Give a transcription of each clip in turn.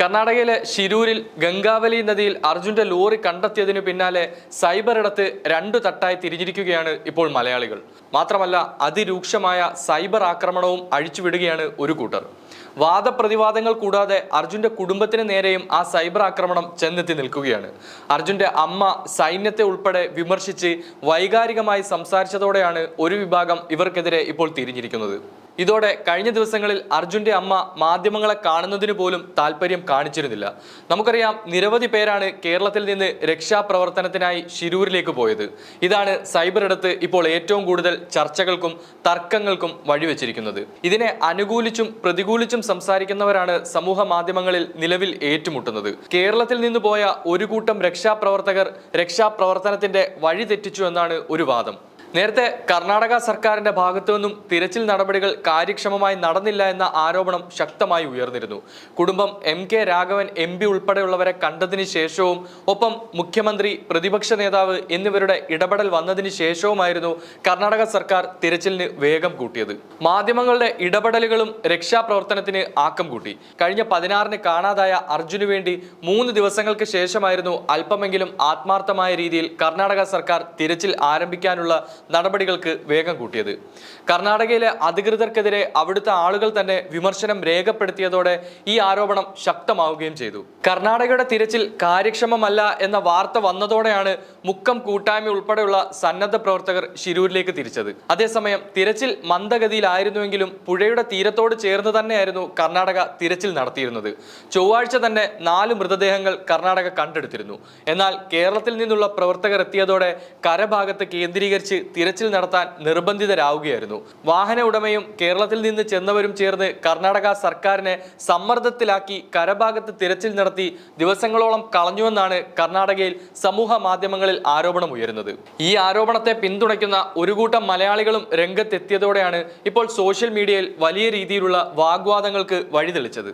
കർണാടകയിലെ ശിരൂരിൽ ഗംഗാവലി നദിയിൽ അർജുന്റെ ലോറി കണ്ടെത്തിയതിനു പിന്നാലെ സൈബർ ഇടത്ത് രണ്ടു തട്ടായി തിരിഞ്ഞിരിക്കുകയാണ് ഇപ്പോൾ മലയാളികൾ. മാത്രമല്ല അതിരൂക്ഷമായ സൈബർ ആക്രമണവും അഴിച്ചുവിടുകയാണ് ഒരു കൂട്ടർ. വാദപ്രതിവാദങ്ങൾ കൂടാതെ അർജുന്റെ കുടുംബത്തിന് നേരെയും ആ സൈബർ ആക്രമണം ചെന്നെത്തി നിൽക്കുകയാണ്. അർജുന്റെ അമ്മ സൈന്യത്തെ ഉൾപ്പെടെ വിമർശിച്ച് വൈകാരികമായി സംസാരിച്ചതോടെയാണ് ഒരു വിഭാഗം ഇവർക്കെതിരെ ഇപ്പോൾ തിരിഞ്ഞിരിക്കുന്നത്. ഇതോടെ കഴിഞ്ഞ ദിവസങ്ങളിൽ അർജുന്റെ അമ്മ മാധ്യമങ്ങളെ കാണുന്നതിന് പോലും താല്പര്യം കാണിച്ചിരുന്നില്ല. നമുക്കറിയാം നിരവധി പേരാണ് കേരളത്തിൽ നിന്ന് രക്ഷാപ്രവർത്തനത്തിനായി ശിരൂരിലേക്ക് പോയത്. ഇതാണ് സൈബർ ഇടത്ത് ഇപ്പോൾ ഏറ്റവും കൂടുതൽ ചർച്ചകൾക്കും തർക്കങ്ങൾക്കും വഴിവെച്ചിരിക്കുന്നത്. ഇതിനെ അനുകൂലിച്ചും പ്രതികൂലിച്ചും സംസാരിക്കുന്നവരാണ് സമൂഹ മാധ്യമങ്ങളിൽ നിലവിൽ ഏറ്റുമുട്ടുന്നത്. കേരളത്തിൽ നിന്ന് പോയ ഒരു കൂട്ടം രക്ഷാപ്രവർത്തകർ രക്ഷാപ്രവർത്തനത്തിന്റെ വഴി തെറ്റിച്ചു എന്നാണ് ഒരു വാദം. നേരത്തെ കർണാടക സർക്കാരിന്റെ ഭാഗത്തു നിന്നും തിരച്ചിൽ നടപടികൾ കാര്യക്ഷമമായി നടന്നില്ല എന്ന ആരോപണം ശക്തമായി ഉയർന്നിരുന്നു. കുടുംബം M K Raghavan M P ഉൾപ്പെടെയുള്ളവരെ കണ്ടതിന് ശേഷവും ഒപ്പം മുഖ്യമന്ത്രി പ്രതിപക്ഷ നേതാവ് എന്നിവരുടെ ഇടപെടൽ വന്നതിന് ശേഷവുമായിരുന്നു കർണാടക സർക്കാർ തിരച്ചിലിന് വേഗം കൂട്ടിയത്. മാധ്യമങ്ങളുടെ ഇടപെടലുകളും രക്ഷാപ്രവർത്തനത്തിന് ആക്കം കൂട്ടി. കഴിഞ്ഞ പതിനാറിന് കാണാതായ അർജുനു വേണ്ടി മൂന്ന് ദിവസങ്ങൾക്ക് ശേഷമായിരുന്നു അല്പമെങ്കിലും ആത്മാർത്ഥമായ രീതിയിൽ കർണാടക സർക്കാർ തിരച്ചിൽ ആരംഭിക്കാനുള്ള നടപടികൾക്ക് വേഗം കൂട്ടിയത്. കർണാടകയിലെ അധികൃതർക്കെതിരെ അവിടുത്തെ ആളുകൾ തന്നെ വിമർശനം രേഖപ്പെടുത്തിയതോടെ ഈ ആരോപണം ശക്തമാവുകയും ചെയ്തു. കർണാടകയുടെ തിരച്ചിൽ കാര്യക്ഷമമല്ല എന്ന വാർത്ത വന്നതോടെയാണ് മുക്കം കൂട്ടായ്മ ഉൾപ്പെടെയുള്ള സന്നദ്ധ പ്രവർത്തകർ ശിരൂരിലേക്ക് തിരിച്ചത്. അതേസമയം തിരച്ചിൽ മന്ദഗതിയിലായിരുന്നുവെങ്കിലും പുഴയുടെ തീരത്തോട് ചേർന്ന് തന്നെയായിരുന്നു കർണാടക തിരച്ചിൽ നടത്തിയിരുന്നത്. ചൊവ്വാഴ്ച തന്നെ നാല് മൃതദേഹങ്ങൾ കർണാടക കണ്ടെടുത്തിരുന്നു. എന്നാൽ കേരളത്തിൽ നിന്നുള്ള പ്രവർത്തകർ എത്തിയതോടെ കരഭാഗത്ത് കേന്ദ്രീകരിച്ച് തിരച്ചിൽ നടത്താൻ നിർബന്ധിതരാവുകയായിരുന്നു. വാഹന ഉടമയും കേരളത്തിൽ നിന്ന് ചെന്നവരും ചേർന്ന് കർണാടക സർക്കാരിനെ സമ്മർദ്ദത്തിലാക്കി കരഭാഗത്ത് തിരച്ചിൽ നടത്തി ദിവസങ്ങളോളം കളഞ്ഞുവെന്നാണ് കർണാടകയിൽ സമൂഹ മാധ്യമങ്ങളിൽ ആരോപണം ഉയരുന്നത്. ഈ ആരോപണത്തെ പിന്തുണയ്ക്കുന്ന ഒരു കൂട്ടം മലയാളികളും രംഗത്തെത്തിയതോടെയാണ് ഇപ്പോൾ സോഷ്യൽ മീഡിയയിൽ വലിയ രീതിയിലുള്ള വാഗ്വാദങ്ങൾക്ക് വഴിതെളിച്ചത്.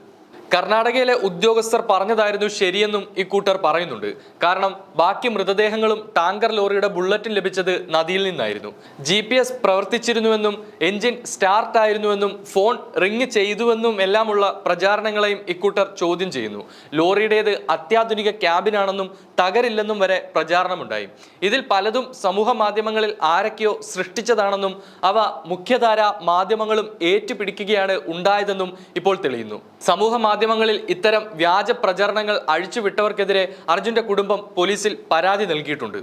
കർണാടകയിലെ ഉദ്യോഗസ്ഥർ പറഞ്ഞതായിരുന്നു ശരിയെന്നും ഇക്കൂട്ടർ പറയുന്നുണ്ട്. കാരണം ബാക്കി മൃതദേഹങ്ങളും ടാങ്കർ ലോറിയുടെ ബുള്ളറ്റും ലഭിച്ചത് നദിയിൽ നിന്നായിരുന്നു. ജി പി എസ് പ്രവർത്തിച്ചിരുന്നുവെന്നും എഞ്ചിൻ സ്റ്റാർട്ട് ആയിരുന്നുവെന്നും ഫോൺ റിങ് ചെയ്തുവെന്നും എല്ലാമുള്ള പ്രചാരണങ്ങളെയും ഇക്കൂട്ടർ ചോദ്യം ചെയ്യുന്നു. ലോറിയുടേത് അത്യാധുനിക ക്യാബിനാണെന്നും തകരില്ലെന്നും വരെ പ്രചാരണമുണ്ടായി. ഇതിൽ പലതും സമൂഹ മാധ്യമങ്ങളിൽ ആരൊക്കെയോ സൃഷ്ടിച്ചതാണെന്നും അവ മുഖ്യധാര മാധ്യമങ്ങളും ഏറ്റുപിടിക്കുകയാണ് ഉണ്ടായതെന്നും ഇപ്പോൾ തെളിയുന്നു. സമൂഹ മാധ്യമങ്ങളിൽ ഇത്തരം വ്യാജ പ്രചരണങ്ങൾ അഴിച്ചുവിട്ടവർക്കെതിരെ അർജുന്റെ കുടുംബം പോലീസിൽ പരാതി നൽകിയിട്ടുണ്ട്.